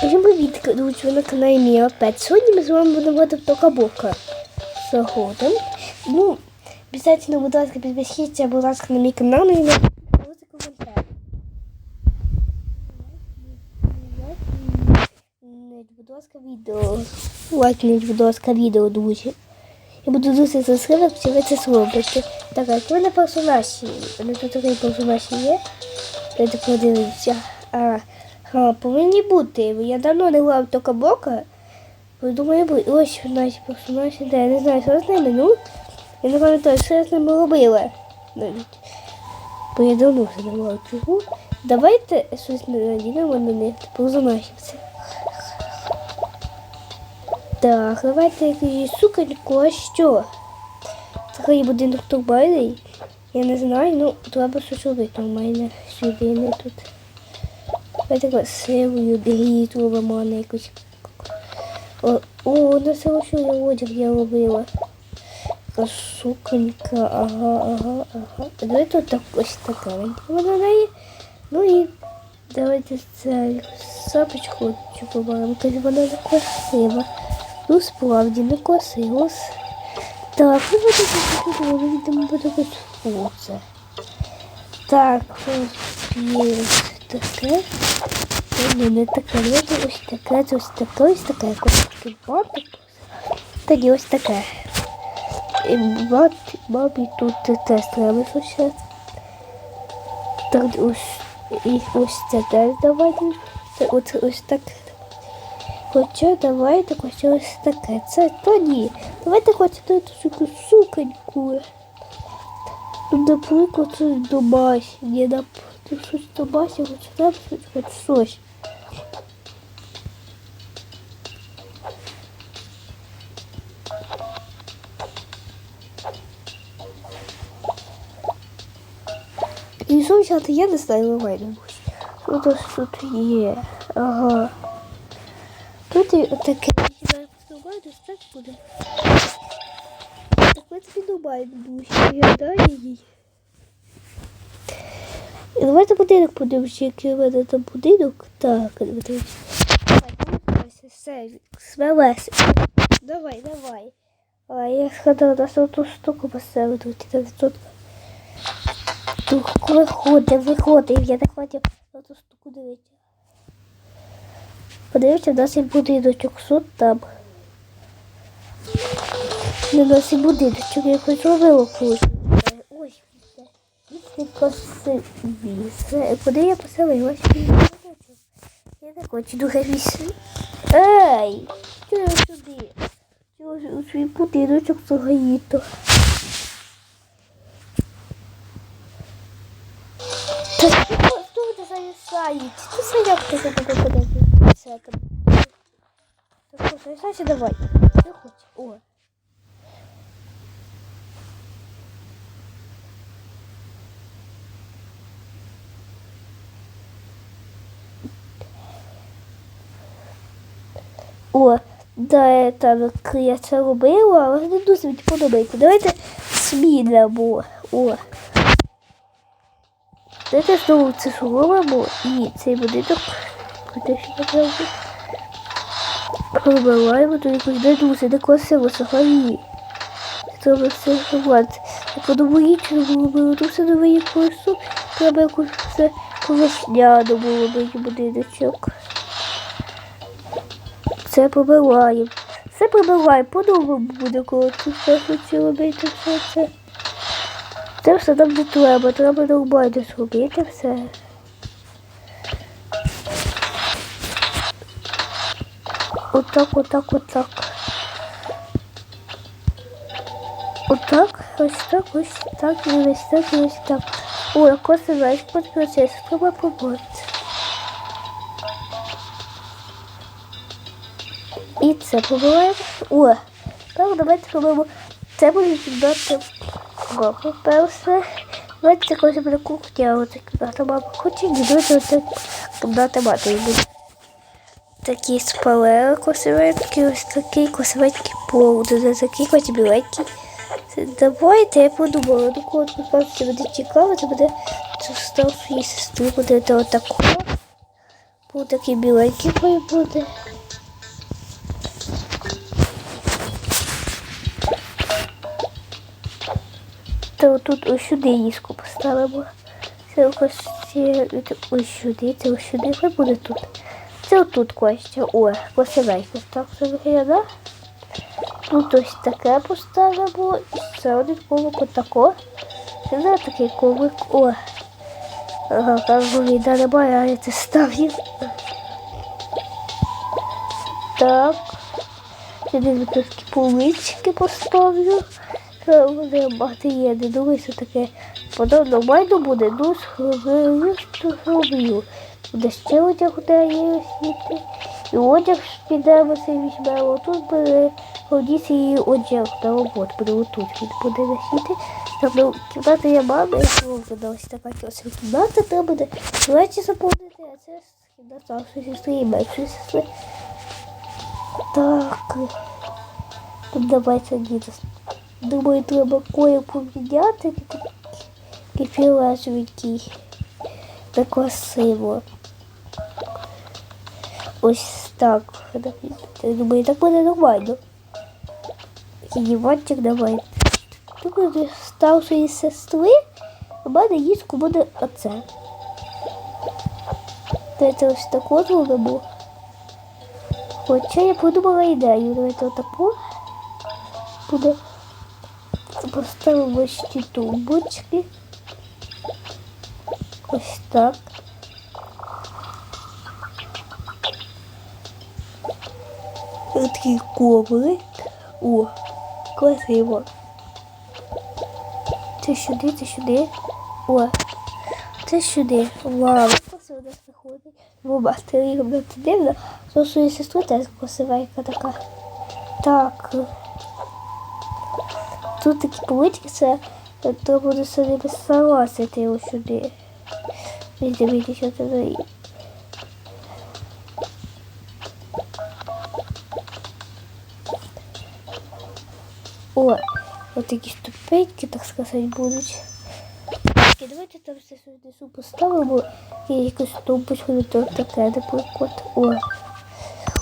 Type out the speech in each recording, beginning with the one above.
Привіт, друзі, ви на каналі Міа Пет. Сьогодні ми з вами будемо в Токабока. Згодом. Ну, обов'язково, будь ласка, підпишіться, будь ласка, на мій канал і напишіть коментар. Лайкніть, будь ласка, відео. Лайкніть, будь ласка, відео, друзі. Я буду дуже щаслива, якщо ви це зробите. Так, як на персонажі? Не тут такий персонаж є. Дайте подивитися. А, а, повинні бути. Я давно не грав тільки бока. Думаю, бу- ось наші персонажі, де я не знаю, що з ними, ну. Я не пам'ятаю, що я з ними робила. Навіть. Бо я давно вже не грав цього. Давайте щось надінемо на них, персонажів. Так, давайте якусь суконьку, а що? Такий будинок турбайний. Я не знаю, ну треба щось робити у мене сюди, не тут. Давайте красивою гріту романа якусь. О, о, на село, що я одяг я робила. Така суконька, ага, ага, ага. Давайте так ось така вона дає. Ну і давайте це сапочку побавимо, тоді вона не красива. Ну, справді не красиво. Так, ну вот это вот видимо, буде ось оце. Так, ось є таке. Ні, не таке, ні, ось таке, це ось таке, ось таке, якось такий бантик. Тоді ось таке. І бат, бабі тут теж треба щось. Так, ось, і ось це теж давайте. Це ось, ось таке. Хоча давайте хоч ось таке. Це то ні. Давайте хоч таку суконьку. Ну, Наприклад, щось домашнє. Наприклад, щось домашнє, хоч треба щось хоч щось. Взяти, я не знаю, не Що тут є? Ага. Тут і таке подобаю, так буде. Так ми тобі Дубай бабусі, я далі їй. І давайте будинок подивимося, який у мене там будинок. Так, дивіться. Давай, смелеся. Давай, давай. А я сходила на ту штуку поставити, тут тут. Виходить, виходить, я не хотів на ту штуку дивитися. Подивіться, є будиночок, що там. Не і будиночок, я хоч робила кожу. Ось, красивий. Все, Куди я поселилась? Я не хочу дуже вісти. Ей! Що я сюди? Чого у свій будиночок загаїто? Та хто ви зависаєте? Ти сидять, ти себе подати. Все там. Так, слушай, Сася, давай. Что хочешь? О. О, да, это я це робила, але не дуже мені подобається. Давайте змінимо. О. Давайте знову це зробимо і цей будинок. Пробиваємо до якось не дуже, не красиво, взагалі. Треба все. Я подумаю, що було б дуже новий якось, треба якось все колесняно було б будиночок. Це пробиваємо. Все пробиваємо, по-новому буде, коли тут все хочу робити, все це. Це все нам не треба, треба нормально зробити все. Отак, отак, отак. Отак, ось так, ось так, і ось так, і ось так. Ой, косивець під процес, треба побачити. І це побиваємо. О, так, давайте побимо. Це буде кімната перше. Давайте це коли буде кухня, а оце кімната мама. Хоче ні, давайте оце кімната матері буде. Такі спалери косовенькі, ось такий косовенький пол, де такий хоч біленький. Це Давайте я подумала, ну коли це буде цікаво, це буде це став її сестру, буде до такого. Тут такий біленький буде. То тут ось сюди їску поставимо. Це ось ось сюди, це ось сюди, хай буде тут. Це отут Костя. О, красивенько так це виглядає. Тут ось таке поставимо. І це один ковик отако. Це такий ковик. О. Ага, там виглядає немає, а я це ставлю. Так. Сюди тут полички поставлю. Багато є. Не думаю, що таке подобно нормально буде. Ну, зроблю. Буде ще одяг, де є освіти. І одяг підемо це візьмемо. Тут буде одіти її одяг на роботу. Буде отут він буде носити. Там ну, кімната є мами, і буде ось така ось кімната, там буде речі заповнити, а це кімната старшої сестри і меншої сестри. Так. Тут давайте діти. Думаю, треба кое поміняти. І фіолетовенький. Так красиво. Ось так. Я думаю, так буде нормально. І давай. Тут старшої сестри. У мене їстку буде оце. Давайте ось так от робимо. Хоча я подумала ідею. Давайте отаку буде. Поставимо ще тумбочки. Ось так. Такий коврик. О, красиво. Це сюди, це сюди. О, це сюди. Вау, красиво нас виходить. Бо матері роблять дивно. То свою сестру теж красивенька така. Так. Тут такі полички, це то буде собі саласити ось сюди. Не дивіться, за О, от такі ступеньки, так сказати, будуть. І давайте там все сюди поставимо і якусь тумбочку то таке, наприклад. О.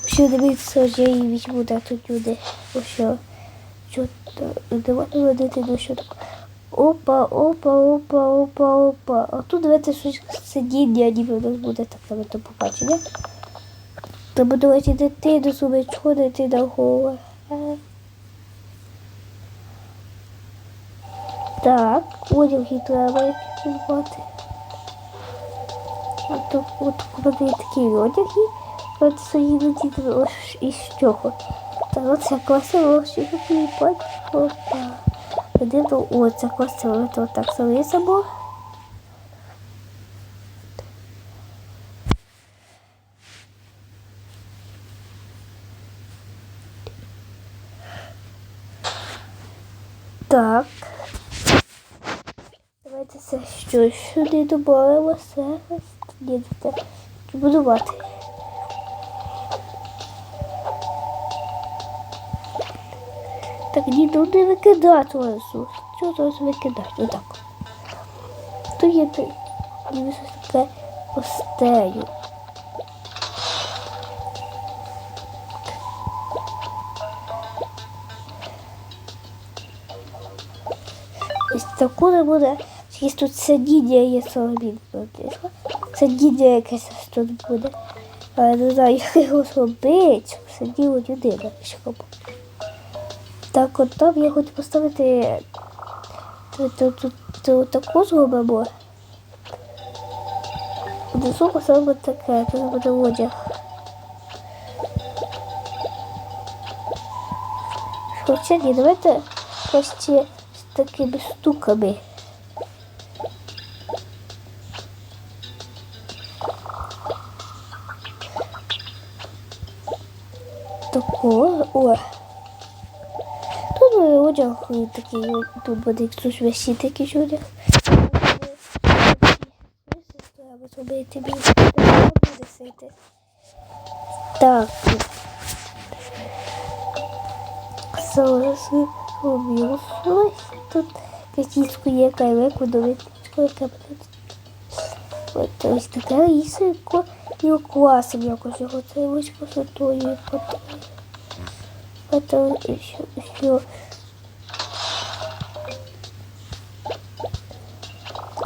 Що дивіться, я її візьму, де тут люди. Ось що. Що то, давайте водити до що таке. Опа, опа, опа, опа, опа. А тут давайте щось сидіння, ніби у нас буде таке на то побачення. Треба давайте дитину до сумочку, дійти на голову. Так, одяг і треба підбати. От, от коли є такі одяги, от свої діти із чого. Та от це класиво, що такі пальці. Один, о, це класиво, то так залишимо. Так. Давайте це щось сюди додаємо все. Це будувати. Так, ні, ну не викидати лесу. Що зараз викидати? Отак. Тут є щось таке остею. Ось таку не буде. Якщо тут сидіння є соломін. Сидіння якесь тут буде. Але не знаю, як його зробити. Сиділа людина. щоб. Так, от там я хочу поставити таку зробимо. Внизу поставимо таке, тут буде одяг. Хоча ні, давайте ці з такими штуками. Такого, о. Одяг і такий, тут буде хтось висіти якийсь одяг. Треба зробити більше, буде. Так. Зараз зробив щось. Тут катічку є кайвеку до витичку, яка буде. От ось таке лісико. його класом якось його це ось красотою. Потім, потім що, що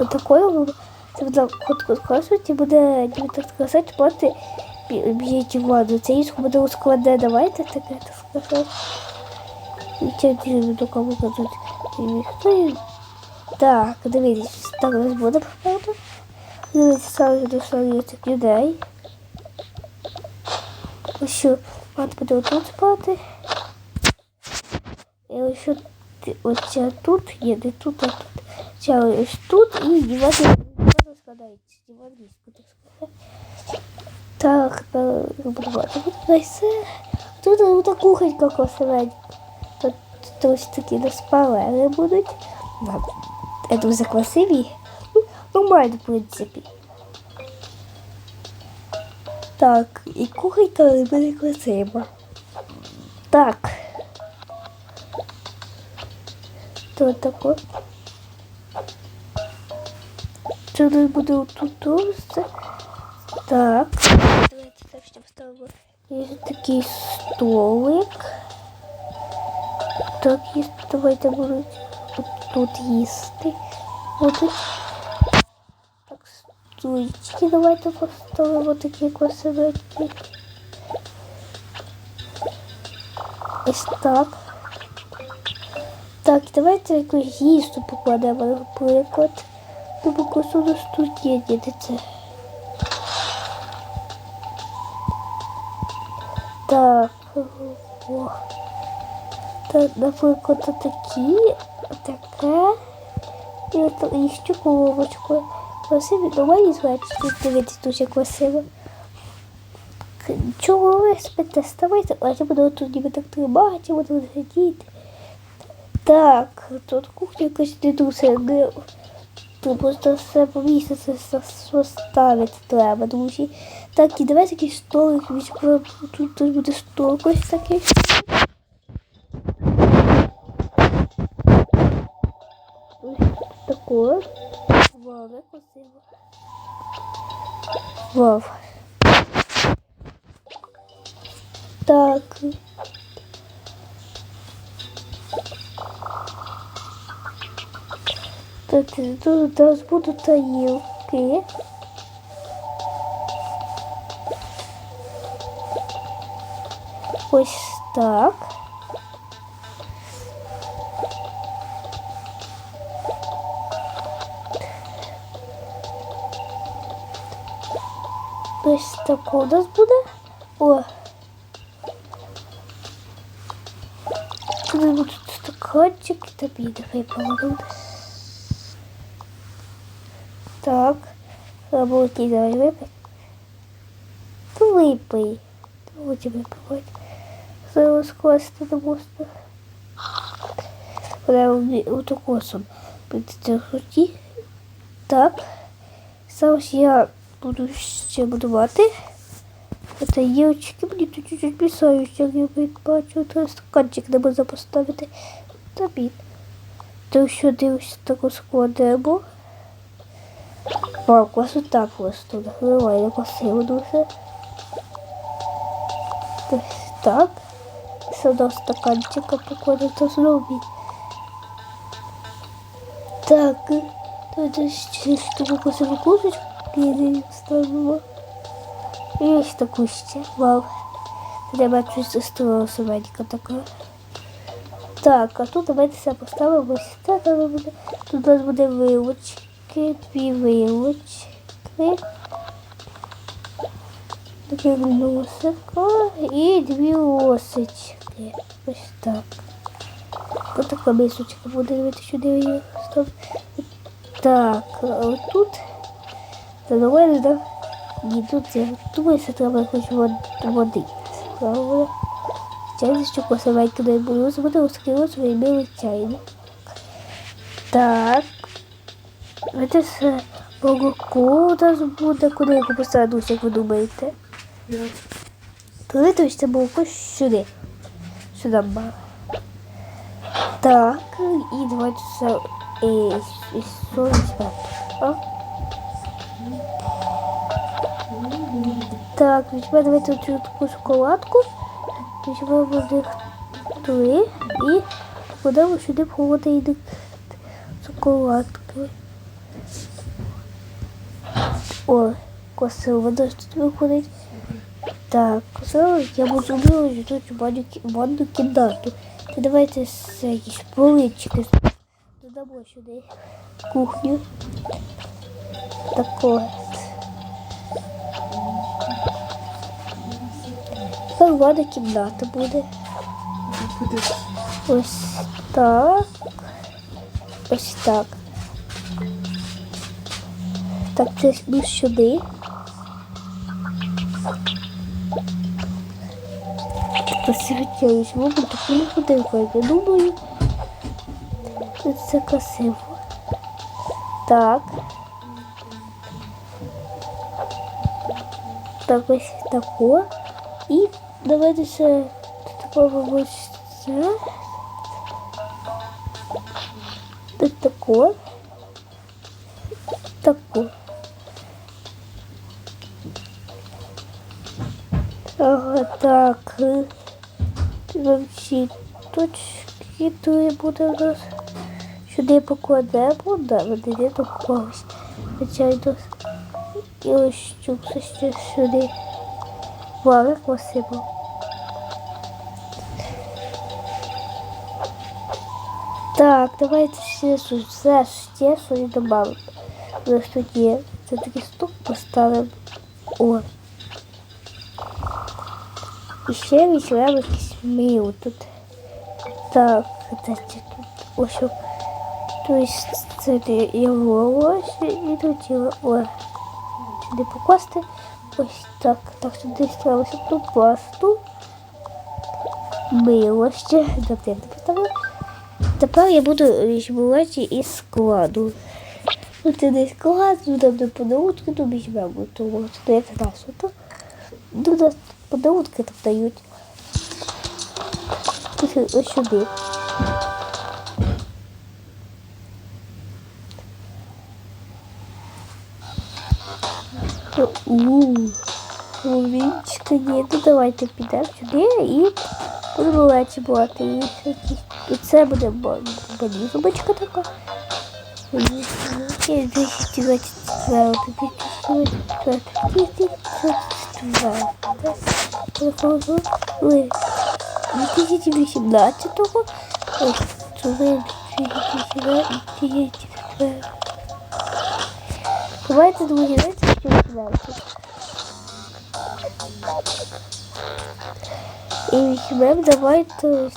такою це буде хотко скласувати, буде ніби сказати, проти б'ють воду. Це їску буде ускладне, давайте таке так сказати. І дуже до кого кажуть. Ніхто Так, дивіться, так нас буде правда. Дивіться, саме до цих людей. Ось що, мати буде отут спати. І ось що ось тут є, не тут, а тут. Ось тут і дівати складається. Дівати буде. Так, будувати буде все. Тут ота кухонька красивенька. Тут, тут ось такі доспалери будуть. Ну, Я дуже красиві. Ну, Нормально, в принципі. Так, і кухонька буде красива. Так. Що таке? Це буде тут все. Так. Давайте так ще поставимо. Є такий столик. Так, є, давайте будуть тут їсти. Будуть. Так, стульчики давайте поставимо такі красивенькі. Ось так. Так, давайте якусь їсту покладемо, наприклад. Ну, бо у нас тут є дідеться. Так. О. Так, наприклад, такі, таке. І от і ще коробочку. Красиві, нормальні звачки. Дивіться, дуже красиво. Чого ви спите? Ставайте, а я буду тут ніби так тримати, буду сидіти. Так, тут кухня якась не. Тут просто все по місяці поставити треба, друзі. Так, і давайте якийсь столик візьмемо. Тут, тут буде столик ось такий. Такое. Вау, як красиво. Вау. Так. Так, тут у нас будуть тарілки. Ось так. Ось так у нас буде. О. Тут будуть стаканчики, тобі давай положимо. Так. Работай, давай выпей. Ну, выпей. Давайте выпивать. Зараз класти на мосту. Прямо вот косом. Будете руки. Так. Зараз я буду ще будувати. Це дівчатки, мені тут чуть-чуть мішають, як я бачу. Та стаканчик не можна поставити. Тобі. То що дивишся таку складемо. Вау, красота просто. Нормально, красиво дуже. Ось так. Сюди стаканчика покладати знову. Так. Тут таку красиву кусочку я ставила. І ось таку ще. Вау. Треба щось застроила собачка така. Так, а тут давайте все поставимо ось так. воно буде. Тут у нас буде вилочки, дві вилочки. Таке носика і дві лосочки. Ось так. Ось така мисочка буде дивитися, сюди її ставити. Так, а отут задоволено, да? Ні, тут я думаю, що треба хоч вод- води. Правда? Чайник, що посилайки не буду, буде розкрила свої білий чайник. Так. Це все молоко у буде, куди я посаду, як ви думаєте? Коли то це молоко сюди. Сюди мало. Так, і давайте все і, соль спати. Так, візьмемо давайте цю таку шоколадку. Візьмемо з три і покладемо сюди холодильник шоколадки. О, вода тут виходить. Так, красиво, я буду виложити тут ванну, ванну кімнату. Та давайте з якісь полички додамо сюди кухню. Так от. Тепер ванна кімната. Буде Ось так. Ось так. Так, ми сюди. Красиво візьмемо таку не будинку, я думаю. Це красиво. Так. Так, ось тако. І давайте ще такого ось це. Тако. Тако. Так. Вам всі точки то буде у нас. Сюди покладемо, да, вони не доклалися. Звичайно. І ось цю ще сюди. Вали красиво. Так, давайте все су- все ще свої добавимо. У нас тут є. Це такий стук поставимо. О. І ще візьмемо якийсь мил тут. Так, це тут. Ось. Тобто це його ось і тут його. О. Сюди покласти. Ось так. Так, сюди ставилося ту пасту. Мило ще. Добре, поставили. Тепер я буду відбувати із складу. Ну, ти не склад, ну там не подарунки, то візьмемо. Тому це як раз. Ото. Ну, нас подарунки там дають. Ось, ось сюди. Ууу. Ловічка є. Ну давайте підемо сюди і будемо лечі брати. І якісь. І це буде мені зубочка така. Мені є 224, 224, 2018-го, Давайте друзі, давайте що починається. І візьмемо, давайте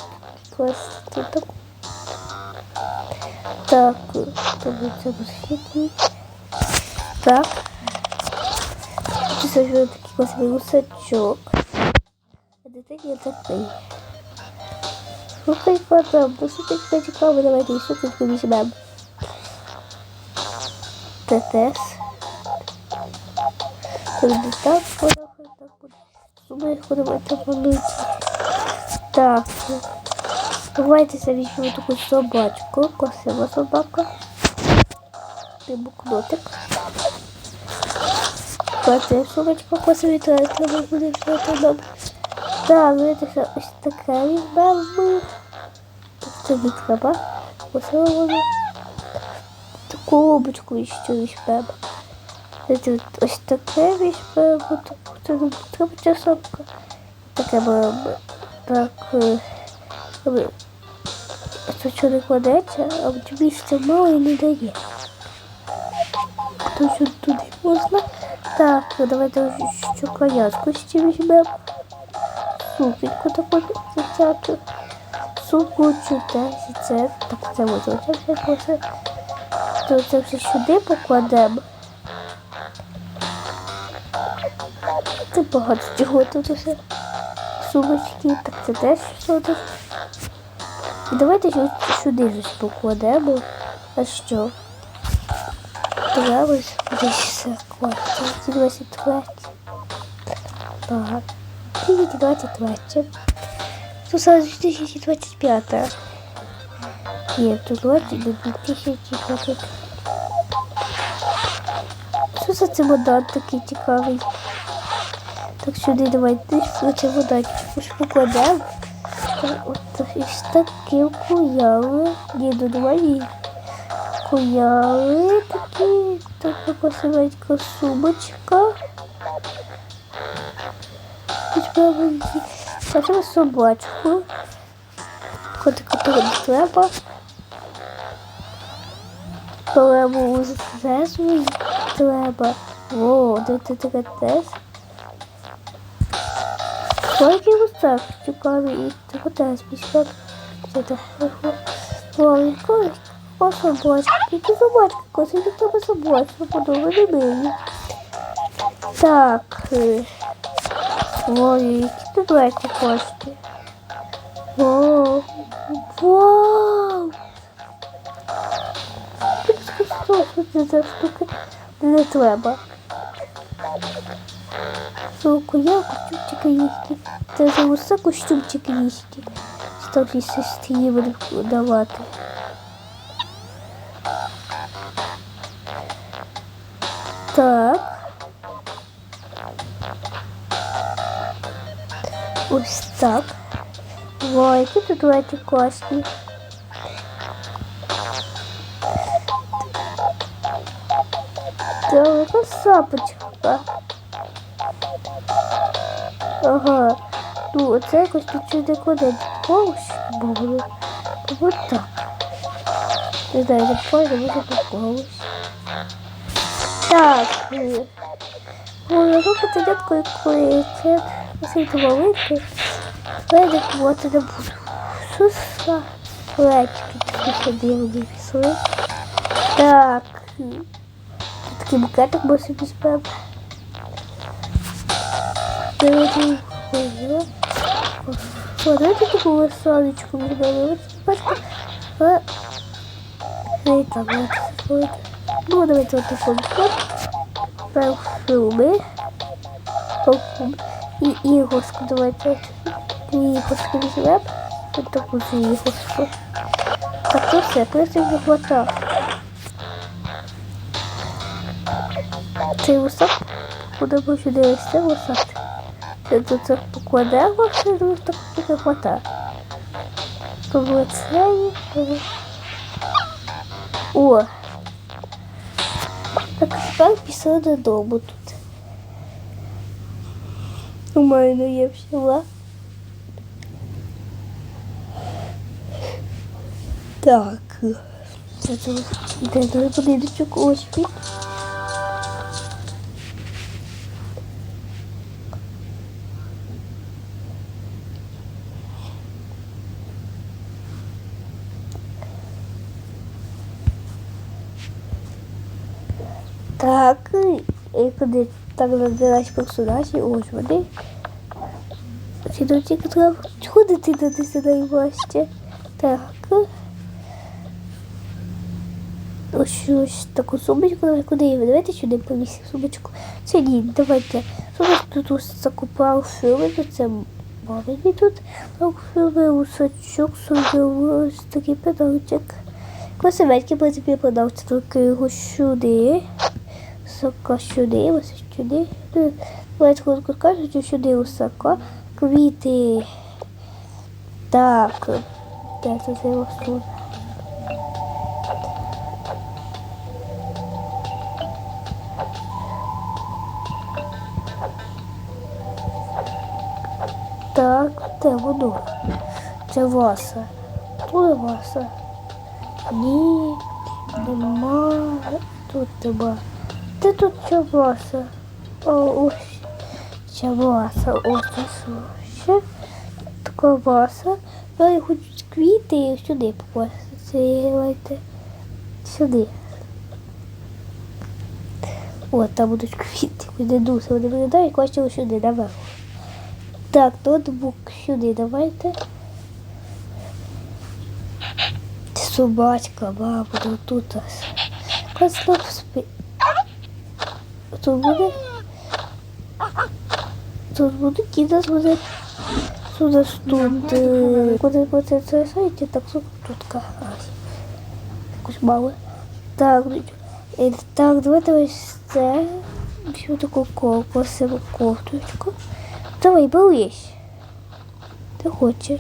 класти таку. Так, тобі це розхитні. Так. Це вже такий класний гусачок. Дитині такий. Слухай, потом, досить цікаво, давайте і суконьку візьмемо. Це буде так, буде, так буде. Ми ходимо так вонуті. Так. Давайте завіжемо таку собачку. Красива собака. Ти букнотик. Красива собачка красиві, треба буде взяти нам. Так, знаєте, що ось таке візьмемо. Це не треба. Вона. Таку обочку ще візьмемо. Ось таке візьмемо. Таку, це треба ця собака. Таке маємо. Так. Це що не кладеться, а от місця мало і не дає. То що туди можна. Так, давайте ще візьмемо. Супінку таку дитячу. Супу чудесі це. Так, це можна це все. То це все сюди покладемо. Це багато чого тут усе. Сумочки, так це теж все тут. І давайте сюди ж покладемо. А що? Треба десь все класти. 23. Так. 2023. Тут зараз 2025. Ні, тут 20 до 2025. Що за цей модан такий цікавий? Так сюди давайте це водачку покладемо. От із таким куяли. Діду, давай їй. Куяли такі. Така красивенька сумочка. Потім собачку. Котика того не треба. Беремо зезу треба. Де ти таке теж. Скільки ось так цікаві і таке теж пішов. Це так. О, якої о, собачка. Які собачки, коси, як тебе собачка, подобає мені. Так. Ой, які тут легкі кошти. Вау! Що це за штука не треба. Суку, я костюмчики їсти. Це за усе костюмчики їсти. Старі сестрі буду давати. Так. Так. Ой, які тут леті класні. Та яка сапочка. Ага. Ну, оце якось тут сюди кладе повш було. Ось так. Не знаю, як пойде, може попалось. Так. е, Ой, а как это дядько курит? Посмотрите, малышки. Ледик вот это буду. Суса. Ледики ходил, не писали. Так. Тут такий букетик ми собі зберемо. Давайте ходимо. О, давайте таку сонечку зробимо. Бачите? А... І так, давайте. Ну, давайте от таку парфюми. Парфюм. І іграшку давайте. Дві іграшки візьмемо. Ось таку ж іграшку. Так, то все, просто не хватає. Цей висок будемо сюди ось це висок. Це тут це покладемо, все ну, так не хватає. Тому це і... О! Так тепер пішли додому тут. У мене є всіла. Так. Йде до будиночок оспі. Так, і куди так забираєш персонажі, ось вони. Сюди тільки треба. Куди ти туди сюди бачите? Так. Ось щось таку сумочку, куди її давайте сюди повісив сумочку. Це ні, давайте. Сумочку тут ось таку парфюми, тут це маленький тут. Парфюми, усачок, собі ось такий педалчик. Красивенький, в принципі, продавці тільки його сюди. Сока сюди, ось сюди. Давайте коротко кажучи, сюди високо. Квіти. Так. Де це це ростуть? Де воно? Це васа. Тут васа. Ні, нема. Тут нема. Де тут чабаса? О, ось. Чабаса. Ось ось. Ще така васа. Я хочу квіти і сюди покласти. Це. Сюди. О, там будуть квіти. Куди дуси. Вони виглядають, класти сюди, наверх. Так, ноутбук сюди давайте. Собачка, баба, ну тут ось. Спи. Тут буде. Тут буде кидас буде. Сюди тут. е, Куди буде це сайті, так тут тут ось. Якось мало. Так, ну, е, так, давайте ось це. всю таку ко- красиву кофточку. Давай, берись. Ти хочеш.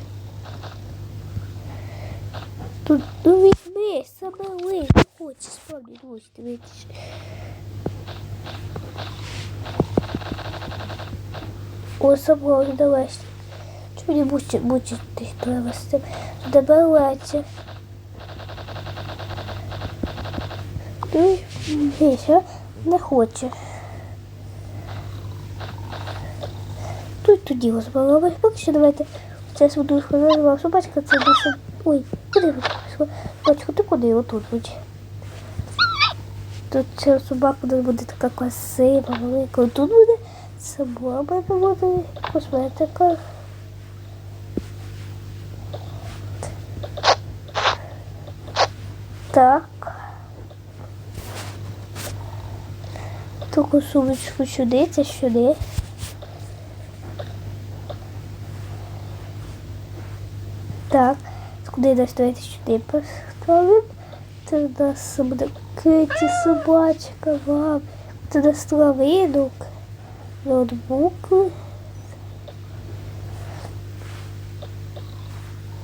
Тут, ну візьми, забери, ти хочеш, справді, друзі, дивіться. О, собрали, давай. Чому не будь, ти треба з цим? Ну, Міша не хоче. Тоді розбирали. Поки що давайте це буду сказати собачка, це дуже... Ой, куди ви? Собачка, ти куди? Отут будь. Тут ця собака буде така красива, велика. Тут буде собака, буде косметика. Так. Таку сумочку сюди, це сюди. Так, куди нас давайте сюди поставимо. Це у нас буде киті собачка, вам. Це у нас травинок, ноутбук.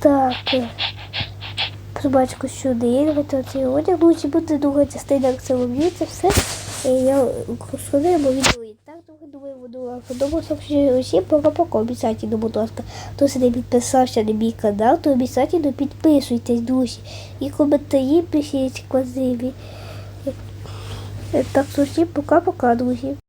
Так. собачку сюди, давайте оцей одяг. Чи буде друга частина, як це робити, все. І я розходила відео і так довго думаю, буду вам подобався. Усім пока-пока, обіцяйте, будь ласка. Хто не підписався на мій канал, то обіцяйте підписуйтесь, друзі. І коментарі пишіть красиві. Е, Так усім пока-пока, друзі.